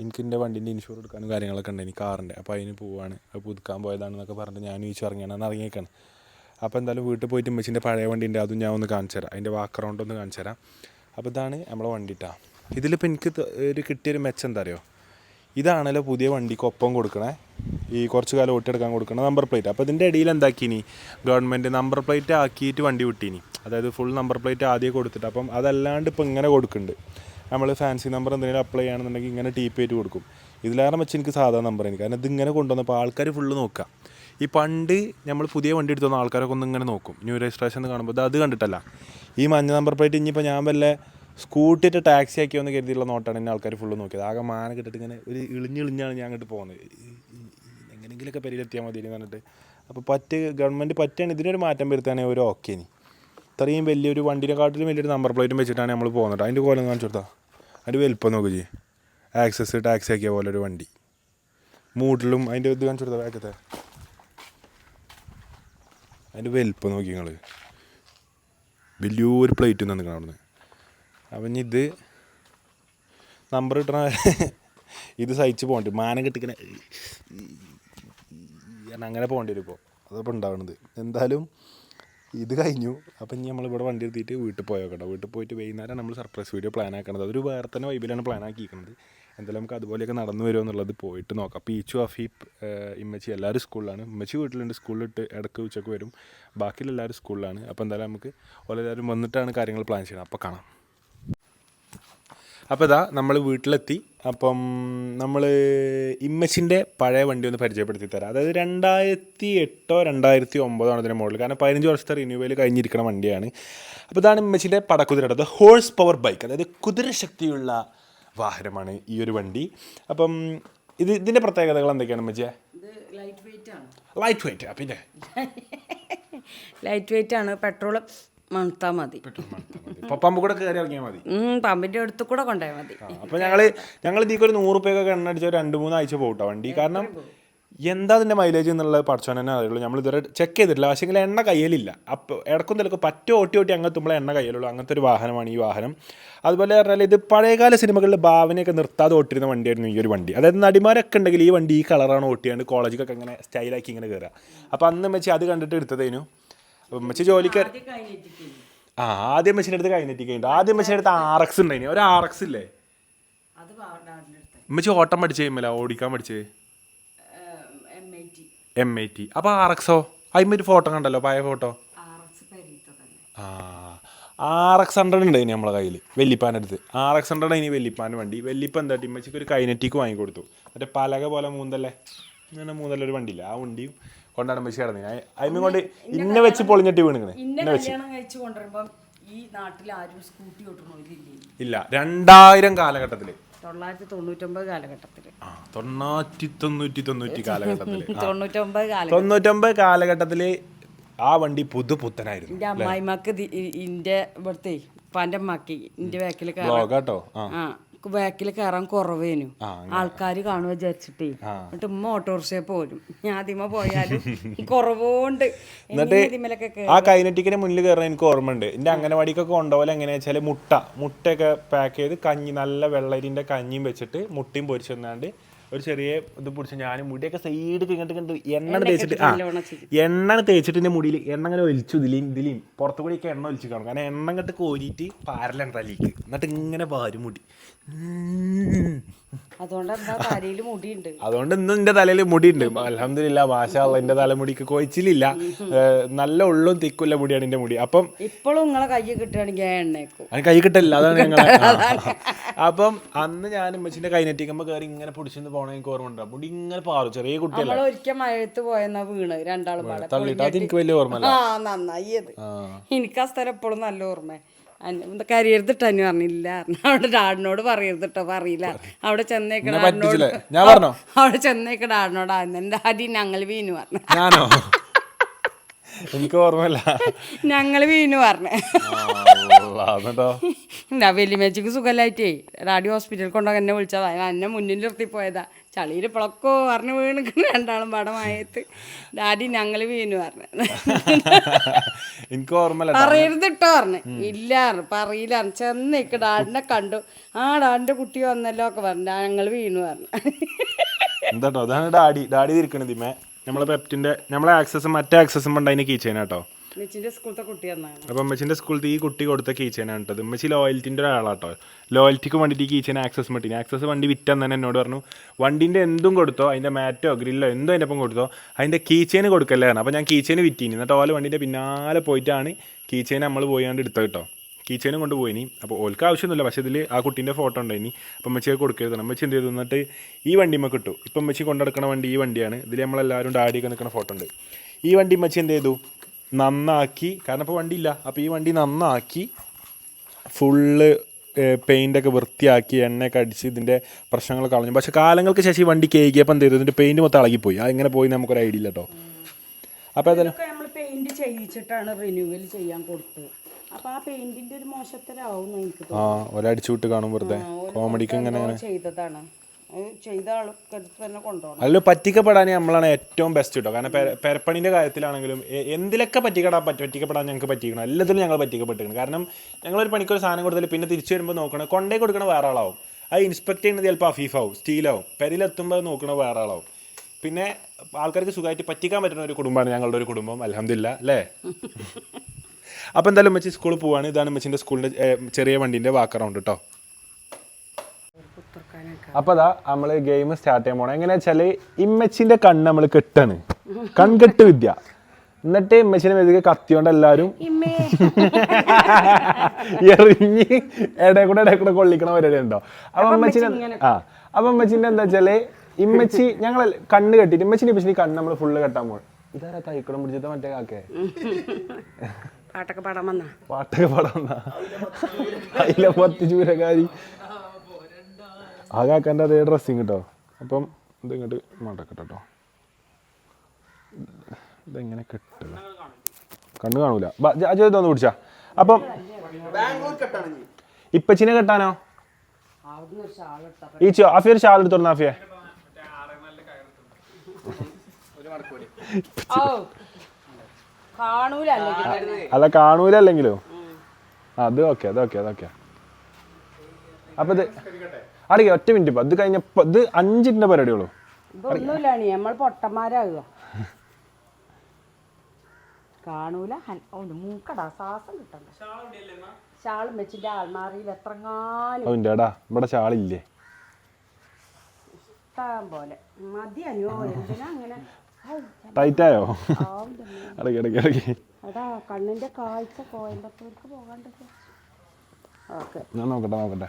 എനിക്ക് എന്റെ വണ്ടീന്റെ ഇൻഷുർ എടുക്കാനും കാര്യങ്ങളൊക്കെ ഉണ്ട്. എനിക്ക് കാറിന്റെ അപ്പോൾ അതിന് പോവാണ്. അത് പുതുക്കാൻ പോയതാണെന്നൊക്കെ പറഞ്ഞിട്ട് ഞാൻ ചോദിച്ചു ഇറങ്ങിയാണ് ഇറങ്ങിയേക്കാണ്. അപ്പോൾ എന്തായാലും വീട്ടിൽ പോയിട്ട് ഉമ്മച്ചിന്റെ പഴയ വണ്ടി ഉണ്ട് അതും ഞാൻ ഒന്ന് കാണിച്ചു തരാം. അതിന്റെ റൗണ്ട് ഒന്ന് കാണിച്ചു തരാം. അപ്പോൾ ഇതാണ് നമ്മളെ വണ്ടിട്ടാ ഇതിലിപ്പോൾ എനിക്ക് ഒരു കിട്ടിയൊരു മെച്ചം എന്താ അറിയോ? ഇതാണല്ലോ പുതിയ വണ്ടിക്ക് ഒപ്പം കൊടുക്കണേ. ഈ കുറച്ച് കാലം ഓട്ടിയെടുക്കാൻ കൊടുക്കണ നമ്പർ പ്ലേറ്റ് അപ്പോൾ ഇതിന്റെ ഇടയിൽ എന്താക്കിനി? ഗവൺമെന്റ് നമ്പർ പ്ലേറ്റ് ആക്കിയിട്ട് വണ്ടി വിട്ടീനി. അതായത് ഫുൾ നമ്പർ പ്ലേറ്റ് ആദ്യം കൊടുത്തിട്ട്. അപ്പം അതല്ലാണ്ട് ഇപ്പം ഇങ്ങനെ കൊടുക്കുന്നുണ്ട് നമ്മൾ ഫാൻസി നമ്പർ എന്തെങ്കിലും അപ്ലൈ ചെയ്യണമെന്നുണ്ടെങ്കിൽ ഇങ്ങനെ ടീപ്പ് ആയിട്ട് കൊടുക്കും. ഇതിലേറെ വെച്ച് എനിക്ക് സാധാ നമ്പർ എനിക്ക് കാരണം ഇതിങ്ങനെ കൊണ്ടുവന്നപ്പോൾ ആൾക്കാർ ഫുള്ള് നോക്കുക ഈ പണ്ട് നമ്മൾ പുതിയ വണ്ടി എടുത്തു വന്ന ആൾക്കാരൊക്കെ ഒന്ന് ഇങ്ങനെ നോക്കും. ന്യൂ രജിസ്ട്രേഷൻ കാണുമ്പോൾ അത് കണ്ടിട്ടല്ല. ഈ മഞ്ഞ നമ്പർ പ്ലേറ്റ് ഇനിയിപ്പോൾ ഞാൻ വല്ല സ്കൂട്ടിയിട്ട് ടാക്സി ആക്കിയോന്ന് കരുതിയുള്ള നോട്ടാണ് എന്നെ ആൾക്കാർ ഫുള്ള് നോക്കിയത്. ആകെ മാന കിട്ടിട്ട് ഇങ്ങനെ ഒരു ഇളിഞ്ഞിളിഞ്ഞാണ് ഞാൻ അങ്ങോട്ട് പോകുന്നത് എങ്ങനെയെങ്കിലുമൊക്കെ പരിയിലെത്തിയാൽ മതി എന്ന് പറഞ്ഞിട്ട്. അപ്പോൾ പറ്റ് ഗവൺമെന്റ് പറ്റാണ് ഇതിനൊരു മാറ്റം വരുത്താനേ ഒരു ഓക്കെ ഇനി. ഇത്രയും വലിയൊരു വണ്ടിനെക്കാട്ടിലും വലിയൊരു നമ്പർ പ്ലേറ്റും വെച്ചിട്ടാണ് നമ്മൾ പോകുന്നത്. അതിന്റെ കോലം കാണിച്ചു കൊടുത്താൽ അതിന്റെ വലുപ്പം നോക്കി ആക്സസ് ടാക്സി ആക്കിയ പോലെ ഒരു വണ്ടി. മൂട്ടിലും അതിന്റെ ഇത് കാണിച്ചു കൊടുത്താൽ ബാക്കത്തെ. അതിന്റെ വലുപ്പം നോക്കി നിങ്ങൾ വലിയൊരു പ്ലേറ്റ് നിന്ന് അവിടുന്ന് അപ്പം ഇത് നമ്പർ കിട്ടണ ഇത് സഹിച്ച് പോകേണ്ടി മാനം കിട്ടിക്കണ അങ്ങനെ പോകേണ്ടി വരും ഇപ്പോൾ അതപ്പോൾ ഉണ്ടാവണത്. എന്തായാലും ഇത് കഴിഞ്ഞു. അപ്പം ഇനി നമ്മളിവിടെ വണ്ടി എടുത്തിട്ട് വീട്ടിൽ പോയോക്കട്ടോ വീട്ടിൽ പോയിട്ട് വൈകുന്നേരം നമ്മൾ സർപ്രൈസ് വീഡിയോ പ്ലാൻ ആക്കണത്. അതൊരു വേറെ തന്നെ വൈബിലാണ് പ്ലാൻ ആക്കിയിരിക്കുന്നത് എന്തായാലും നമുക്ക് അതുപോലെയൊക്കെ നടന്നു വരുമോ എന്നുള്ളത് പോയിട്ട് നോക്കാം. പീച്ചു ഏഹ്, ഇമ്മച്ചി എല്ലാവരും സ്കൂളിലാണ് ഇമ്മച്ചി വീട്ടിലുണ്ട്. സ്കൂളിലിട്ട് ഇടയ്ക്ക് ഉച്ചയ്ക്ക് വരും. ബാക്കിയുള്ള എല്ലാവരും സ്കൂളിലാണ് അപ്പോൾ എന്തായാലും നമുക്ക് ഓലെല്ലാവരും വന്നിട്ടാണ് കാര്യങ്ങൾ പ്ലാൻ ചെയ്യണം അപ്പോൾ കാണാം. അപ്പോൾ ഇതാ നമ്മൾ വീട്ടിലെത്തി. അപ്പം നമ്മൾ ഇമ്മച്ചിന്റെ പഴയ വണ്ടി ഒന്ന് പരിചയപ്പെടുത്തി തരാം. അതായത് രണ്ടായിരത്തി എട്ടോ രണ്ടായിരത്തി ഒമ്പതോ ആണ് ഇതിന്റെ മോഡൽ കാരണം പതിനഞ്ച് വർഷത്തെ റിന്യൂവൽ കഴിഞ്ഞിരിക്കുന്ന വണ്ടിയാണ്. അപ്പോൾ ഇതാണ് ഇമ്മച്ചിന്റെ പടക്കുതിരയുടെ ഹോഴ്സ് പവർ ബൈക്ക് അതായത് കുതിരശക്തിയുള്ള വാഹനമാണ് ഈ ഒരു വണ്ടി. അപ്പം ഇത് ഇതിന്റെ പ്രത്യേകതകൾ എന്തൊക്കെയാണ് ഇമ്മച്ചിയെ? ലൈറ്റ് വെയിറ്റ് ആണ്. ലൈറ്റ് വെയിറ്റ് പിന്നെ? ലൈറ്റ് വെയിറ്റ് ആണ് പെട്രോൾ മണത്താൽ മതി. ഇപ്പം പമ്പ് കൂടെ കയറി ഇറങ്ങിയാൽ മതി. പമ്പിന്റെ അടുത്ത് കൂടെ കൊണ്ടുപോയാൽ മതി. അപ്പോൾ ഞങ്ങൾ ഞങ്ങൾ ഇതിക്ക് ഒരു നൂറ് റുപ്യൊക്കെ എണ്ണ അടിച്ച രണ്ട് മൂന്ന് ആഴ്ച പോകട്ടോ വണ്ടി. കാരണം എന്താ അതിന്റെ മൈലേജ് എന്നുള്ളത് പഠിച്ചോൻ തന്നെ അറിയുള്ളൂ. നമ്മൾ ഇതുവരെ ചെക്ക് ചെയ്തിട്ടില്ല. പക്ഷേ എണ്ണ കയ്യിലില്ല. അപ്പോൾ ഇടക്കും തിരക്ക് പറ്റ ഓട്ടി ഓട്ടി അങ്ങ് തുമ്പളെ എണ്ണ കയ്യിലുള്ളൂ. അങ്ങനത്തെ ഒരു വാഹനമാണ് ഈ വാഹനം. അതുപോലെ പറഞ്ഞാൽ ഇത് പഴയകാല സിനിമകളിൽ ഭാവനയൊക്കെ നിർത്താതെ ഓട്ടിരുന്ന വണ്ടിയായിരുന്നു ഈ ഒരു വണ്ടി. അതായത് നടിമാരൊക്കെ ഉണ്ടെങ്കിൽ ഈ വണ്ടി ഈ കളറാണ് ഓട്ടിയാണ്ട് കോളേജിലൊക്കെ ഇങ്ങനെ സ്റ്റൈലാക്കി ഇങ്ങനെ കയറുക അപ്പോൾ അന്ന് വെച്ച് അത് കണ്ടിട്ട് എടുത്തതേനു? വെച്ച് ജോലിക്ക് ആ ആദ്യം മെഷീൻ എടുത്ത് കൈനെറ്റിക്കുണ്ട് ആദ്യം മെഷീൻ എടുത്ത് ആർ എക്സ് ഉണ്ടായിനി. ഒരു ആർ എക്സ് ഇല്ലേ? ഉമ്മച്ചി ഓട്ടം പഠിച്ചു ഇമ്മല ഓടിക്കാൻ പഠിച്ചേ? എം ഐ ടി അപ്പോൾ ആർ എക്സോ അതിന്മേൽ ഒരു ഫോട്ടോ കണ്ടല്ലോ പഴയ ഫോട്ടോ ആ ആർ എക്സ് ഹൺഡ്രഡ് ഉണ്ട് ഇനി നമ്മളെ കയ്യിൽ വെല്ലിപ്പാന്റെ അടുത്ത്. ആർ എക്സ് ഹൺഡ്രഡ് ഇനി വെല്ലിപ്പാൻ വണ്ടി. വെല്ലിപ്പ എന്താ ഇമ്മച്ചിക്ക് ഒരു കൈനറ്റിക്ക് വാങ്ങിക്കൊടുത്തു. മറ്റേ പലക പോലെ മൂന്നല്ലേ? ഇങ്ങനെ മൂന്നല്ല ഒരു വണ്ടിയില്ല? ആ വണ്ടിയും കൊണ്ടാണ് മെച്ചി കടന്നത് അതിന് കൊണ്ട് ഇന്നെ വെച്ച് പൊളിഞ്ഞിട്ട് വീണിങ്ങനെ ഇന്നെ കല്യാണം കഴിച്ചു കൊണ്ടുവരുമ്പം ഈ നാട്ടിൽ ആരും സ്കൂട്ടി ഓട്ടണമില്ലേ ഇല്ല. രണ്ടായിരം കാലഘട്ടത്തിൽ. തൊള്ളായിരത്തി തൊണ്ണൂറ്റൊമ്പത് കാലഘട്ടത്തിൽ. ആ തൊണ്ണൂറ്റി തൊണ്ണൂറ്റി തൊണ്ണൂറ്റി കാലഘട്ടത്തിൽ തൊണ്ണൂറ്റൊമ്പത് കാലഘട്ടം തൊണ്ണൂറ്റൊമ്പത് കാലഘട്ടത്തിൽ ആ വണ്ടി പുതു പുത്തനായിരുന്നു എന്റെ അമ്മായിമാക്ക് ഇന്റെ ഇവിടുത്തെ ഉപ്പാന്റെ അമ്മയ്ക്ക് ഇന്റെ ബാക്കിൽ ആ. ആ. ബാക്കിൽ കയറാൻ കുറവേനു. ആൾക്കാർ കാണുക വിചാരിച്ചിട്ടേ. എന്നിട്ട് ഉമ്മ ഓട്ടോറിക്ഷ പോരും. ഞാൻ ആദ്യമ പോയാലും കുറവുണ്ട്. എന്നിട്ട് ആ കൈനറ്റിക്കിന് മുന്നിൽ കയറാൻ എനിക്ക് ഓർമ്മയുണ്ട്. എന്റെ അംഗനവാടിക്കൊക്കെ കൊണ്ടുപോലെ എങ്ങനെയാ വെച്ചാൽ മുട്ട മുട്ടയൊക്കെ പാക്ക് ചെയ്ത് കഞ്ഞി നല്ല വെള്ളരിന്റെ കഞ്ഞിയും വെച്ചിട്ട് മുട്ടയും പൊരിച്ചു തന്നാണ്ട് ഒരു ചെറിയ ഇത് പിടിച്ച് ഞാൻ മുടിയൊക്കെ സൈഡ് ഇങ്ങോട്ട് കണ്ട് എണ്ണ തേച്ചിട്ട് ആ എണ്ണ തേച്ചിട്ട് എന്റെ മുടിയിൽ എണ്ണ അങ്ങനെ ഒലിച്ചു ഇതിലേയും ഇതിലേയും പുറത്തു കൂടിയൊക്കെ എണ്ണ ഒലിച്ച് കാണും. കാരണം എണ്ണ ഇങ്ങോട്ട് കോരിയിട്ട് പാരലാണ് തലേക്ക് എന്നിട്ട് ഇങ്ങനെ വാരും മുടി. അതുകൊണ്ട് ഇന്ന് എന്റെ തലയിൽ മുടിയുണ്ട്. അലഹമില്ല മാഷാള്ള എന്റെ തലമുടിക്ക് കൊഴിച്ചിലില്ല. നല്ല ഉള്ളും തിക്കുള്ള മുടിയാണ് എന്റെ മുടി. അപ്പം ഇപ്പോഴും നിങ്ങളെ കിട്ടുകയാണെങ്കിൽ അതിന് കൈ കിട്ടില്ല അതാണ് ഞങ്ങൾ അപ്പം അന്ന് ഞാൻ അമ്മച്ചിന്റെ കൈ നെറ്റിക്കുമ്പോ കയറി ഇങ്ങനെ പിടിച്ചിന്ന് പോകണ എനിക്ക് ഓർമ്മ ഉണ്ട് മുടി ഇങ്ങനെ പാറും. ചെറിയ കുട്ടിയല്ല. ഒരിക്കൽ മഴയത്ത് പോയെന്നാ വീണ് രണ്ടാളും തള്ളിട്ട് അത് എനിക്ക് വലിയ ഓർമ്മ നന്നായി എനിക്ക് ആ സ്ഥലം എപ്പോഴും നല്ല ഓർമ്മ കരയരുതിട്ടോ അനു പറഞ്ഞില്ല. അവിടെ ഡാഡിനോട് പറയരുതിട്ടോ പറയില്ല. അവിടെ ചെന്നേക്കട പറഞ്ഞോ? അവിടെ ചെന്നേക്കട ഡാഡിനോട് എന്റെ ഡാഡി ഞങ്ങൾ വീണു പറഞ്ഞു. ഞാനോ? എനിക്ക് ഓർമ്മയില്ല. ഞങ്ങൾ വീണു പറഞ്ഞു. വലിയ മേച്ചിക്ക് സുഖമില്ലായിട്ടേ ഡാഡി ഹോസ്പിറ്റലിൽ കൊണ്ടുപോകാൻ എന്നെ വിളിച്ചതാ. എന്നെ മുന്നിൽ നിർത്തി പോയതാ ചളിയിൽ പുളക്കോ പറഞ്ഞു വീണിക്കണ രണ്ടാളും പടമായത് ഡാഡി ഞങ്ങൾ വീണു പറഞ്ഞു. എനിക്ക് ഓർമ്മയില്ല. ട്ടോ. പറയരുത് പറഞ്ഞു. ഇല്ല പറയില്ല ചെന്ന് ചെന്നേക്ക് ഡാഡിനെ കണ്ടു. ആ ഡാഡിന്റെ കുട്ടി വന്നല്ലോ ഒക്കെ പറഞ്ഞു. ഞങ്ങൾ വീണു പറഞ്ഞു. എന്താട്ടോ? അതാണ് ഡാഡി. ഡാഡി തിരിക്കണത് ഇമ്മേ. നമ്മളെ പെപ്റ്റിന്റെ നമ്മളെ ആക്സസും മറ്റേ ആക്സസും ഉണ്ട് അതിന് കീച്ചേന സ്കൂളത്തെ അപ്പം അമ്മച്ചിന്റെ സ്കൂളിൽ ഈ കുട്ടി കൊടുത്ത കീച്ചനാണ് കേട്ടത്. അമ്മച്ചി ലോയൽറ്റിന്റെ ഒരാളാട്ടോ. ലോയൽറ്റിക്ക് വേണ്ടിയിട്ട് ഈ കീച്ചൻ ആക്സസ് മട്ടിന് ആക്സസ് വണ്ടി വിറ്റെന്ന് തന്നെ എന്നോട് പറഞ്ഞു വണ്ടിന്റെ എന്തും കൊടുത്തോ? അതിന്റെ മാറ്റോ ഗ്രില്ലോ എന്തോ അതിന്റെ ഒപ്പം കൊടുത്തോ? അതിന്റെ കീച്ചേന് കൊടുക്കല്ലേ? അപ്പോൾ ഞാൻ കീച്ചേന് വിറ്റീനി എന്നിട്ട് ഓല വണ്ടിന്റെ പിന്നാലെ പോയിട്ടാണ് കീച്ചേന് നമ്മൾ പോയാണ്ട് എടുത്തത് കേട്ടോ. കീച്ചേനും കൊണ്ട് പോയിനി അപ്പോൾ ഓൽക്ക് ആവശ്യമൊന്നുമില്ല. പക്ഷേ ഇതിൽ ആ കുട്ടീന്റെ ഫോട്ടോ ഉണ്ടായിനി അപ്പം അമ്മച്ചിയെ കൊടുക്കരുത് അമ്മച്ചി എന്ത് ചെയ്തു? എന്നിട്ട് ഈ വണ്ടി നമുക്ക് കിട്ടും ഇപ്പം അമ്മച്ചി കൊണ്ടെടുക്കണ വണ്ടി ഈ വണ്ടിയാണ്. ഇതിൽ നമ്മളെല്ലാവരും ഡാഡിയൊക്കെ നിൽക്കുന്ന ഫോട്ടോ ഉണ്ട്. ഈ വണ്ടി അമ്മച്ചി എന്ത് ചെയ്തു? നന്നാക്കി. കാരണം ഇപ്പോൾ വണ്ടിയില്ല. അപ്പോൾ ഈ വണ്ടി നന്നാക്കി ഫുള്ള് പെയിന്റൊക്കെ വൃത്തിയാക്കി എണ്ണയൊക്കെ അടിച്ച് ഇതിന്റെ പ്രശ്നങ്ങൾ കളഞ്ഞു. പക്ഷേ കാലങ്ങൾക്ക് ശേഷം ഈ വണ്ടി കേൾക്കിയപ്പം എന്ത് ചെയ്തു? ഇതിന്റെ പെയിന്റ് മൊത്തം ഇളകിപ്പോയി ആ എങ്ങനെ പോയി നമുക്കൊരു ഐഡിയ ഇല്ല കേട്ടോ. അപ്പോൾ ഏതായാലും നമ്മൾ പെയിന്റ് ചെയ്യിച്ചിട്ടാണ് റിന്യൂവൽ ചെയ്യാൻ കൊടുത്തത്. അപ്പോൾ ആ പെയിന്റിന്റെ ഒരു മോശത്തരാവും എനിക്ക് ആ ഒരടിച്ചു വിട്ട് കാണും വെറുതെ. കോമഡിക്ക് ഇങ്ങനെ. ചെയ്തതാണ്. ചെയ്ത ആൾക്ക് തന്നെ കൊണ്ടുപോകണം. അതിൽ പറ്റിക്കപ്പെടാൻ നമ്മളാണ് ഏറ്റവും ബെസ്റ്റ് കേട്ടോ കാരണം പെരപ്പണിന്റെ പെരപ്പണിന്റെ കാര്യത്തിലാണെങ്കിലും എന്തിലൊക്കെ പറ്റിക്കടാ പറ്റിക്കപ്പെടാൻ ഞങ്ങൾക്ക് പറ്റിക്കണം എല്ലാത്തിലും ഞങ്ങൾ പറ്റിക്കപ്പെട്ടിരിക്കണം. കാരണം ഞങ്ങളൊരു പണിക്കൊരു സാധനം കൊടുത്താൽ പിന്നെ തിരിച്ചു വരുമ്പോൾ നോക്കണം കൊണ്ടേ കൊടുക്കണ വേറെ ആളാവും അത് ഇൻസ്പെക്ട് ചെയ്യുന്നത് ചിലപ്പോൾ അഫീഫാവും. സ്റ്റീലാവും. പെരിലെത്തുമ്പോൾ അത് നോക്കണ വേറെ ആളാവും പിന്നെ ആൾക്കാർക്ക് സുഖമായിട്ട് പറ്റിക്കാൻ പറ്റുന്ന ഒരു കുടുംബമാണ് ഞങ്ങളുടെ ഒരു കുടുംബം. അലഹമില്ല അല്ലേ? അപ്പോൾ എന്തായാലും ഉമ്മച്ചി സ്കൂളിൽ പോവാണ്. ഇതാണ് ഉമ്മച്ചിന്റെ സ്കൂളിന്റെ ചെറിയ വണ്ടീന്റെ വാക്ക് റൗണ്ട് കേട്ടോ അപ്പോൾ അതാ നമ്മൾ ഗെയിം സ്റ്റാർട്ട് ചെയ്യാൻ പോണം. എങ്ങനെയാ വെച്ചാൽ ഇമ്മച്ചിന്റെ കണ്ണ് നമ്മൾ കെട്ടാണ്. കൺകെട്ട് വിദ്യ. എന്നിട്ട് ഇമ്മച്ചിനെ വെതിക്ക് കത്തിയോണ്ട് എല്ലാവരും ഇമ്മേ. എറിഞ്ഞ് ഇടയിൽ കൂടെ ഇടയിൽ കൂടെ കൊള്ളിക്കണ പരിപാടി ഉണ്ടോ? അപ്പൊ അമ്മച്ചിനെ ആ. അപ്പൊ അമ്മച്ചിന്റെ എന്താ വെച്ചാൽ ഇമ്മച്ചി ഞങ്ങൾ കണ്ണ് കെട്ടിട്ട് ഇമ്മച്ചിന്റെ ഇമ്മച്ചിന് കണ്ണ് നമ്മൾ ഫുള്ള് കെട്ടാൻ പോകും ഇതാരാ തൈക്കണം പിടിച്ചത് മറ്റേ കാക്കേ? പാട്ടൊക്കെ പാടാൻ വന്നാ? പാട്ടൊക്കെ പാടാൻ അതിലെ പത്ത് ചൂരക്കാരി ആ കാക്കന്റെ അതേ ഡ്രസ്സിങ് കേട്ടോ അപ്പം ഇത് ഇങ്ങോട്ട് മടക്കട്ടെ കേട്ടോ ഇതെങ്ങനെ കെട്ടില്ല കണ്ണ് കാണൂല. അജയ് ഒന്ന് പിടിച്ചാ. അപ്പം ഇപ്പച്ചിനെ കെട്ടാനോ? ഈച്ചോ അഫിയ ഒരു ഷാൾ കാണൂല അല്ലെങ്കിൽ അല്ല കാണൂല അല്ലെങ്കിലോ? അത് ഓക്കെ അത് ഓക്കെ അതൊക്കെ അപ്പൊ ഇത് അടിക്കുക ഒറ്റ മിനിറ്റ് ഇപ്പൊ. അത് കഴിഞ്ഞപ്പോ ഇത് അഞ്ചിന്റെ പരിപാടിയുള്ളൂ ഇതൊന്നുമില്ല നീ നമ്മൾ പൊട്ടന്മാരാകുക. കാണൂല. മൂക്കടാ. ശ്വാസം കിട്ടണ്ട. ഷാളും വെച്ചിട്ട് ആൾമാറിയിൽ എത്രങ്ങാനും അതിന്റെ എടാ ഇവിടെ ഷാളില്ലേ? ഇഷ്ടം പോലെ. മതി അങ്ങനെ? ടൈറ്റായോ പാവം തന്നെ. ഇടയ്ക്ക് ഇടയ്ക്ക് ഇടയ്ക്ക് എടാ കണ്ണിന്റെ കാഴ്ച കോയമ്പത്തൂർക്ക് പോകാണ്ടൊക്കെ ഓക്കെ. ഞാൻ നോക്കട്ടെ നോക്കട്ടെ.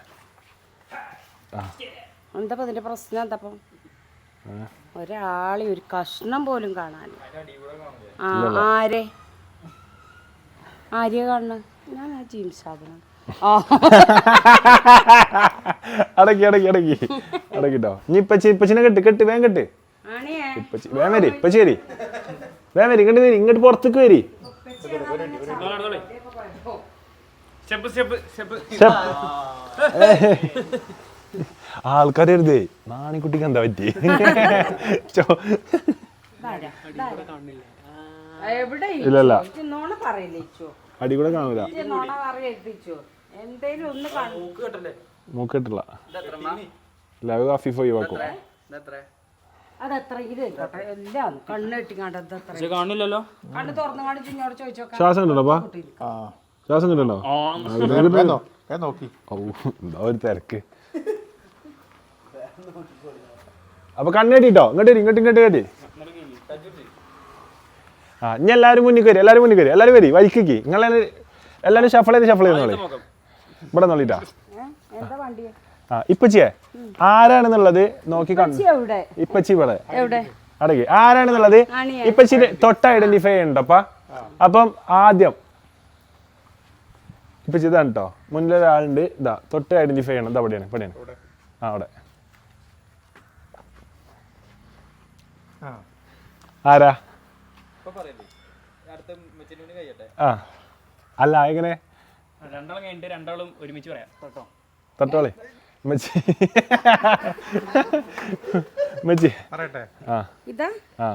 എന്താ ഇപ്പൊ ഇതിന്റെ പ്രശ്നം? എന്താ ഇപ്പം ഒരാളെ ഒരു കഷ്ണം പോലും കാണാൻ ആ ആരെ? ആര്യ കാണുന്ന ഞാൻ ആ ജീൻസ് സാധനം. ആ. അടക്കി അടക്കി അടക്കി. അടക്കിട്ടോ. ഇനി ഇപ്പച്ചി ഇപ്പച്ചിനെ കെട്ട് കെട്ട് വേഗം കെട്ട്. ആണിയേ ഇപ്പച്ചി വേഗം വരി ഇപ്പച്ചി വരി. വേഗം വരി ഇങ്ങോട്ട് വരി ഇങ്ങോട്ട് പുറത്തേക്ക് വരി. ആൾക്കാരെഴുതേ നാണിക്കുട്ടിക്ക് എന്താ പറ്റി? ചോ- എവിടെ ഇല്ലല്ല. നോണ പറയില്ലേ അടി കൂടെ കാണൂല. ഇജ്ജ് നോണ പറയിച്ചോ എന്തേലും ഒന്ന് കാണൂ മൂക്കിട്ടില്ല. ലവ് കാഫി പോയി വെക്കും കാണില്ലല്ലോ കണ്ണ് തുറന്നു കാണിച്ച് ശ്വാസം ഉണ്ടല്ലോ ശ്വാസം കിട്ടണ്ടോ? നോക്കി എന്താ ഒരു തിരക്ക്. അപ്പൊ കണ്ണേട്ടിട്ടോ ഇങ്ങോട്ട് വരി ഇങ്ങോട്ട് ഇങ്ങോട്ട് കേട്ടി ആ ഇനി എല്ലാവരും മുന്നിൽ കയറി എല്ലാവരും മുന്നിൽ കയറി എല്ലാവരും വരി വൈക്കിക്ക് നിങ്ങൾ എല്ലാവരും ഷഫൾ ചെയ്ത് ഷഫൾ ചെയ്യുന്നോളി ഇവിടെ നോളിട്ടാ ആ ഇപ്പച്ചിയെ? ആരാണെന്നുള്ളത് നോക്കി ഇപ്പച്ചി ഇവിടെ. അടങ്ങി ആരാണെന്നുള്ളത്. ഇപ്പച്ചി തൊട്ട് ഐഡന്റിഫൈ ചെയ്യണ്ടപ്പ. അപ്പം ആദ്യം ഇപ്പൊ ഇതാണ് കേട്ടോ മുന്നിലൊരാളുണ്ട്. ഇതാ തൊട്ട് ഐഡന്റിഫൈ ചെയ്യണം ഇതാ അവിടെയാണ് ഇവിടെയാണ്. ആ അവിടെ ആ ആരാ? ഇപ്പൊ പറയല്ലേ അടുത്ത മെച്ചിനൂന് കഴിയട്ടെ. ആ. അല്ല എങ്ങനെ? രണ്ടാളും കഴിഞ്ഞിട്ട് രണ്ടാളും ഒരുമിച്ച് പറയാം. കേട്ടോ തൊട്ടോളി. മച്ചി. മച്ചി. പറയട്ടെ. ആ. ഇതാ? ആ.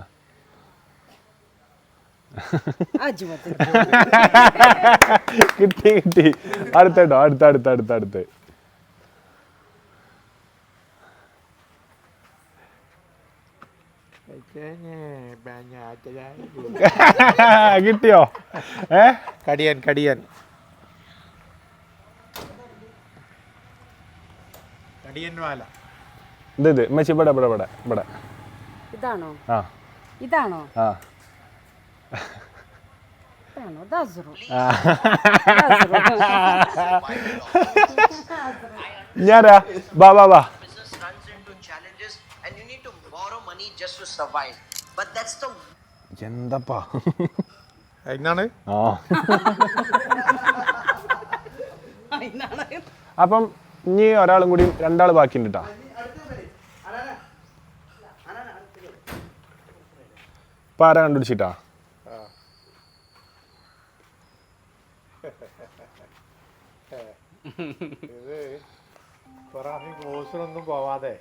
കിട്ടി കിട്ടി. അടുത്തേട്ടോ അടുത്ത അടുത്ത അടുത്ത അടുത്ത്. കിട്ടിയോ? ഏ? കടിയൻ കടിയൻ. ഇത് ഇത്. മച്ചി ഇവിടെ ഇവിടെ ഇവിടെ ഇവിടെ. ഇതാണോ? ആ. ഇതാണോ? ആ. ദസറു ഞാനാ? ബാ ബാ ബാ to survive. But that's the എന്തപ്പാ? എന്നാണ് ആ. അപ്പം ഇനി ഒരാളും കൂടി രണ്ടാൾ ബാക്കിയുണ്ട് കേട്ടോ ഇപ്പൊ ആരാ കണ്ടുപിടിച്ചിട്ടാ? ഇത് കോഴ്സിനൊന്നും പോവാതെ.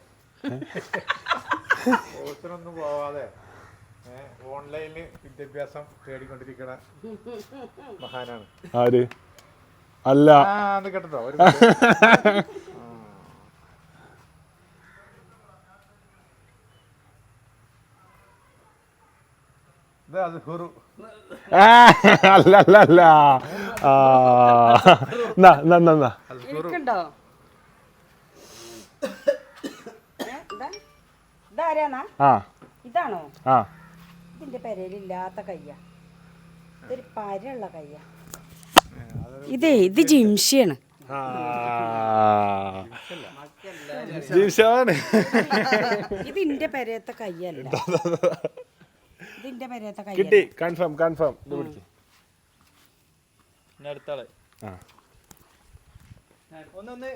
കോഴ്സിനൊന്നും പോവാതെ ഓൺലൈനിൽ വിദ്യാഭ്യാസം തേടിക്കൊണ്ടിരിക്കുന്ന മഹാനാണ്. ആര്? അല്ല. കേട്ടോ അല്ല അല്ല അല്ല ആ. എന്നാ എന്നാ എന്നാ, ഇതാരാണാ? ആ. ഇതാണോ? ആ. ഇതിന്റെ പെരയിലില്ലാത്ത കയ്യാ. ഇതൊരു പരയുള്ള കയ്യാ. ഇതേ ഇത് ജിംഷിയാണ്. ആ. ജിഷാണ് ഇത് ഇന്റെ പെരയത്തെ കയ്യല്ല ഇതിന്റെ പെരയത്തെ കിട്ടി കൺഫേം കൺഫേം ഇത് പിടിക്ക്. പിന്നെ ആ. ഒന്നൊന്ന്.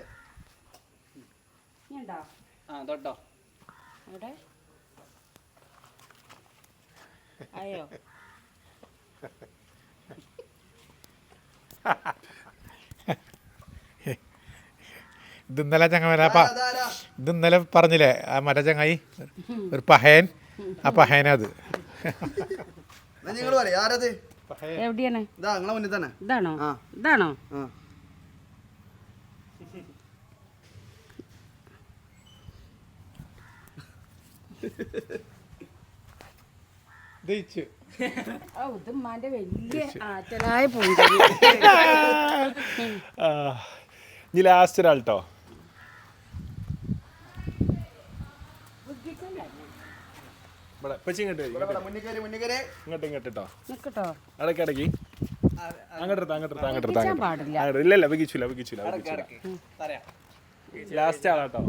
ആ തൊട്ടോ. അവിടെ? അയ്യോ ഇത് ഇന്നലെ ചങ്ങ ഇത് ഇന്നലെ പറഞ്ഞില്ലേ ആ മറ്റേ ചങ്ങായി? ഒരു പഹയൻ. ആ പഹയനത് നിങ്ങൾ പറയാ ആരത്? എവിടെയാണ്? ഇതാ നിങ്ങളെ മുന്നിൽ തന്നെ. ഇതാണോ? ആ. ഇതാണോ? ഓ ഉമ്മാന്റെ വലിയ ആറ്റലായ പൂണ്ട് ആ. ഇനി ലാസ്റ്റ് ഒരാൾ കേട്ടോ ലാസ്റ്റ് ആളാട്ടോ.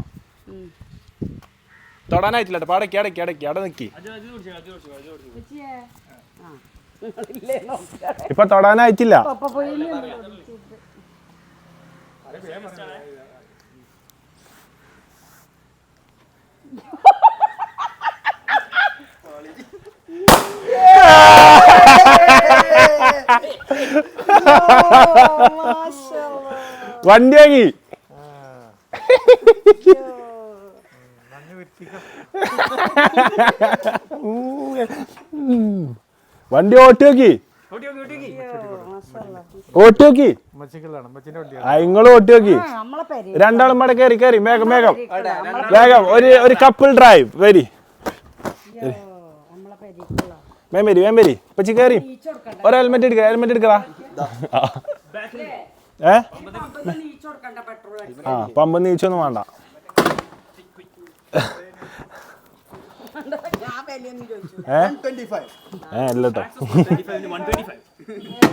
തൊടാനായിട്ടില്ല കേട്ടോ അടക്കി അടക്കി അടക്കി അവിടെ നിക്കി. വിളിച്ചേ. ആ. ഇല്ലേ, നോക്കാം. ഇപ്പൊ തൊടാനായിട്ടില്ല. പോയി വണ്ടി ഓട്ടി നോക്കി ഓട്ടി നോക്കി നിങ്ങൾ ഉമ്മച്ചിന്റെ ആ ഇങ്ങൾ ഓട്ടി നോക്കി നമ്മളെ പെര രണ്ടാളും മട കയറി കയറി വേഗം വേഗം വേഗം ഒരു ഒരു കപ്പിൾ ഡ്രൈവ് വരി. വേം വരി വേം വരി. പച്ചി കയറി ഒരു ഹെൽമെറ്റ് എടുക്ക ഹെൽമെറ്റ് എടുക്കടാ. ഏ? ആ പമ്പ് നീച്ചൊന്നും വേണ്ട. ഏ? ട്വന്റി ഫൈവ് ഏ അല്ല കേട്ടോ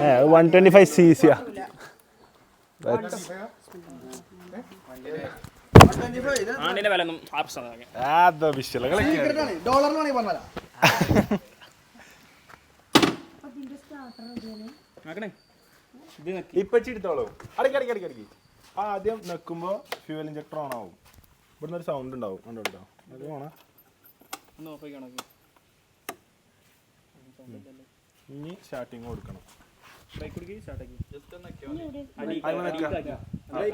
A one twenty five C Zia twenty five ഇത് ആണ്ടിന്റെ വില ഒന്നും ആ പ്രശ്നം അതാ അടക്കി അടക്കി അടക്കി അടക്കി. ആദ്യം നിൽക്കുമ്പോൾ ഫ്യൂവൽ ഇഞ്ചക്ടർ ഓൺ ആവും. ഇവിടുന്ന് ഒരു സൗണ്ട് ഉണ്ടാവും. കണ്ടോ കേട്ടോ അത് ഓണാ ഒന്ന് ഓഫ് ആക്കി ഇനി സ്റ്റാർട്ടിങ് കൊടുക്കണം. ബ്രേക്ക് കൊടുക്കി സ്റ്റാർട്ട് ആക്കി. ജസ്റ്റ് ഒന്ന് അതിന് നിൽക്കാം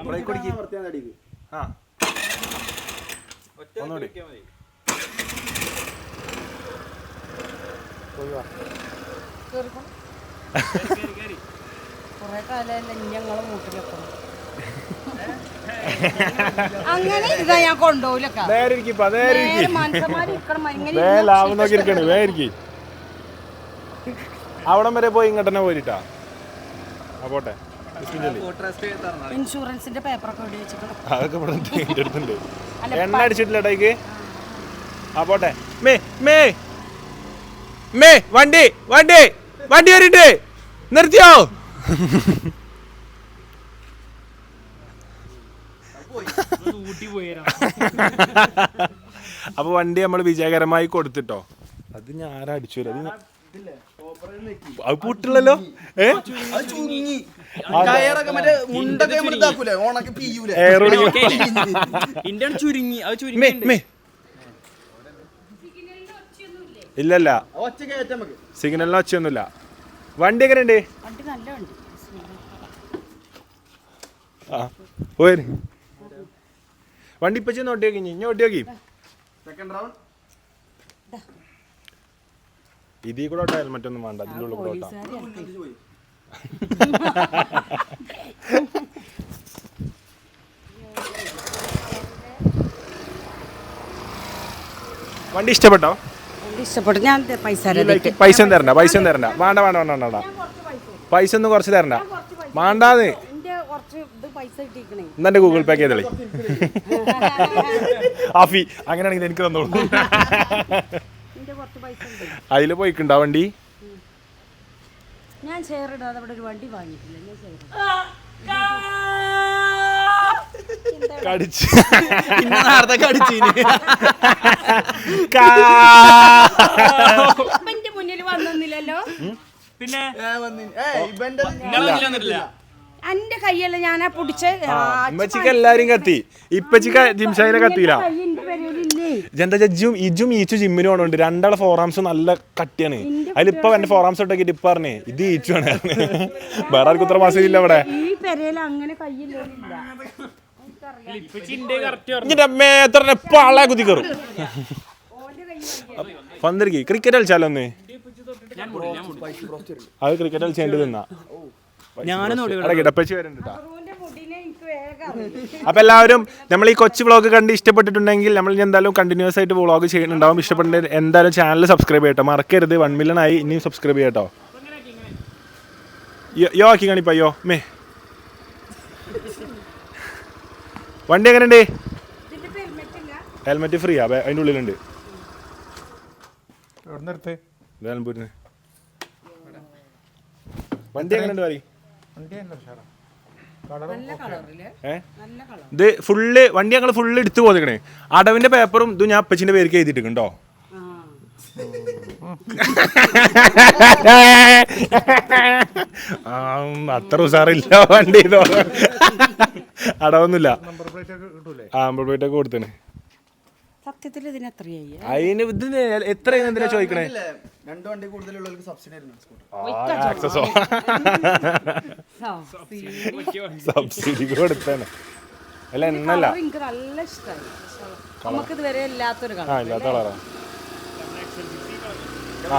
ബ്രേക്ക് കൊടുക്കി ആ ഒന്നുകൂടി. കുറെ കാലമല്ല ഞങ്ങളെ മൂട്ടിലെക്കണം അങ്ങനെ ഇതാ ഞാൻ കൊണ്ടുപോകില്ലക്ക നേരെ ഇരിക്കിപ്പ നേരെ ഇരിക്കി. മനുഷ്യന്മാർ ഇരിക്കണം ഇങ്ങനെ വേ ലാഭം നോക്കി ഇരിക്കണേ വേ ഇരിക്കി. അവിടം വരെ പോയി ഇങ്ങോട്ട് തന്നെ പോയിട്ടാ ആ പോട്ടെ. ഇൻഷുറൻസിന്റെ പേപ്പറൊക്കെ അതൊക്കെ ഇവിടെ ഉണ്ട്, എന്റെ അടുത്തുണ്ട്. എണ്ണ അടിച്ചിട്ടില്ല ടൈക്ക് ആ പോട്ടെ. May may. മേ വണ്ടി വണ്ടി വണ്ടി വരിട്ട് നിർത്തിയോ? അപ്പൊ വണ്ടി നമ്മൾ വിജയകരമായി കൊടുത്തിട്ടോ? അത് ഞാൻ ആരാ അടിച്ചു അത് അത് പൂട്ടില്ലല്ലോ? ഇല്ലല്ല. ഒച്ച കയറ്റാൻ നമുക്ക്. സിഗ്നലിന് ഒച്ചയൊന്നുമില്ല. വണ്ടി എങ്ങനെയുണ്ട്? ആ പോയി വണ്ടി ഇപ്പൊ ചെന്ന് ഓട്ടി നോക്കി ഇനി ഓട്ടി നോക്കി സെക്കൻഡ് റൗണ്ട് ഇതിൽ കൂടെ ഓട്ടോ ഹെൽമെറ്റ് ഒന്നും വേണ്ട അതിന്റെ ഉള്ളിൽ കൂടെ ഒട്ടാ. വണ്ടി ഇഷ്ടപ്പെട്ടോ? വണ്ടി ഇഷ്ടപ്പെട്ടു. ഞാൻ പൈസ പൈസ തരണ്ട പൈസ തരണ്ട. വേണ്ട വേണ്ട വേണ്ട വേണ്ട വേണ്ട. പൈസ ഒന്നും കുറച്ച് തരണ്ട. വേണ്ടാന്ന് എന്റെ കുറച്ച് ഇത് പൈസ കിട്ടിക്കണേ എന്നെ ഗൂഗിൾ പേ ചെയ്തളി. ആഫി അങ്ങനെയാണെങ്കിൽ എനിക്ക് തന്നോളൂ. എന്റെ കുറച്ച് പൈസ ഉണ്ട്. അതിൽ പോയിക്കുണ്ടോ വണ്ടി? ഞാൻ ഷെയർ ഇടാതെ അവിടെ ഒരു വണ്ടി വാങ്ങിയിട്ടില്ല. ഞാൻ ഷെയർ കടിച്ച്. നേരത്തെ മുന്നിൽ വന്നില്ലല്ലോ പിന്നെ? ഇവന്റെ എന്റെ കൈയല്ല ഞാനാ പിടിച്ച് ഇമ്മച്ചിക്ക് എല്ലാരും കത്തി. ഇപ്പച്ചിക്ക് ജിംഷായിനെ കത്തിയില്ല കൈ ജഡ്ജും ഇജും ഈച്ചു ജിമ്മിനും പോകണുണ്ട് രണ്ടാളെ ഫോറാംസ് നല്ല കട്ടിയാണ്. അതിലിപ്പോ എന്റെ ഫോറാംസ് ഇട്ടൊക്കെ ഇപ്പൊ പറഞ്ഞേ ഇത് ഈച്ചു ആണ് വേറെ ആർക്കും ഇത്ര മാസം ഇല്ല ഇവിടെ. ഈ പെരയിൽ അങ്ങനെ കയ്യില്ലോലില്ല. ഇപ്പൊ ചിന്റെ കറക്റ്റ് ഇന്റെ മേത്തറിനെ എപ്പോ ആളെ കുത്തി കയറും. പന്തിരിക്കി ക്രിക്കറ്റ് കളിച്ചാലോ ഒന്ന് അത് ക്രിക്കറ്റ് കളിച്ചേണ്ടി വരുന്നുണ്ട് അപ്പൊ എല്ലാവരും നമ്മൾ ഈ കൊച്ചു വ്ളോഗ് കണ്ട് ഇഷ്ടപ്പെട്ടിട്ടുണ്ടെങ്കിൽ നമ്മൾ ഇനി എന്തായാലും കണ്ടിന്യൂസ് ആയിട്ട് വ്ളോഗ് ചെയ്യുന്നുണ്ടാവും. ഇഷ്ടപ്പെട്ടെങ്കിൽ എന്തായാലും ചാനൽ സബ്സ്ക്രൈബ് ചെയ്യട്ടോ മറക്കരുത്. വൺ മില്യൺ ആയി ഇനിയും സബ്സ്ക്രൈബ് ചെയ്യട്ടോ യോ- ആക്കി കാണിപ്പോ യോ. മേ. വണ്ടി എങ്ങനെയുണ്ട്? ഹെൽമെറ്റ് ഫ്രീ ആ? അതിന്റെ ഉള്ളിലുണ്ട്. വണ്ടി എങ്ങനെയുണ്ട് പറയും വണ്ടി എന്താ കളർ നല്ല കളറിൽ. നല്ല കളർ ഇത് ഫുള്ള് വണ്ടി ഞങ്ങൾ ഫുള്ള് എടുത്തു പോന്നിക്കണേ അടവിന്റെ പേപ്പറും ഇത് ഞാൻ അപ്പച്ചിന്റെ പേർക്ക് എഴുതിയിട്ടുണ്ടോ അത്ര ഉഷാറില്ല വണ്ടി അടവൊന്നുമില്ല. നമ്പർ പ്ലേറ്റ് ഒക്കെ കിട്ടൂലേ? ആ നമ്പർ പ്ലേറ്റ് ഒക്കെ കൊടുത്തേന്. സത്യത്തിൽ ഇതിന് എത്രയായി അതിന് ഇതിന് എത്ര എന്തിനാ ചോദിക്കണേ? രണ്ടു വണ്ടി കൂടുതലുള്ളവർക്ക് സബ്സിഡി ആക്സസോ സബ്സിഡി. കൊടുത്താണ് അല്ല എന്നല്ല എനിക്ക് നല്ല ഇഷ്ടമായി നമുക്ക് ഇതുവരെ ഇല്ലാത്തൊരു ആ ഇല്ലാത്ത കളറാ ആ.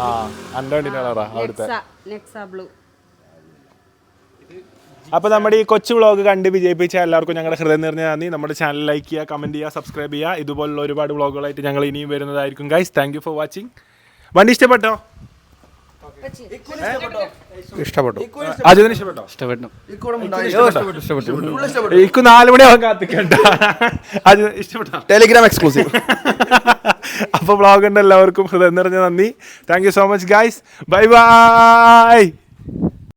ആ എന്റെ വണ്ടിന്റെ കളറാ അവിടുത്തെ. നെക്സ ബ്ലൂ അപ്പോൾ നമ്മുടെ ഈ കൊച്ചു വ്ളോഗ് കണ്ട് വിജയിപ്പിച്ച എല്ലാവർക്കും ഞങ്ങളുടെ ഹൃദയം നിറഞ്ഞ നന്ദി. നമ്മുടെ ചാനൽ ലൈക്ക് ചെയ്യുക കമന്റ് ചെയ്യുക സബ്സ്ക്രൈബ് ചെയ്യുക. ഇതുപോലുള്ള ഒരുപാട് വ്ളോഗുകളായിട്ട് ഞങ്ങൾ ഇനിയും വരുന്നതായിരിക്കും guys thank you for watching വണ്ടി ഇഷ്ടപ്പെട്ടോ? ഇഷ്ടപ്പെട്ടു? അജിതിന് ഇഷ്ടപ്പെട്ടോ? ഇഷ്ടപ്പെട്ടു? ഇഷ്ടപ്പെട്ടു. എനിക്ക് നാല് മണിയാവാൻ കാത്തിക്കണ്ട. അത് ഇഷ്ടപ്പെട്ടോ? ടെലിഗ്രാം എക്സ്ക്ലൂസീവ് അപ്പോൾ ബ്ലോഗ് ഉണ്ട് എല്ലാവർക്കും ഹൃദയം നിറഞ്ഞ നന്ദി. Thank you so much guys bye bye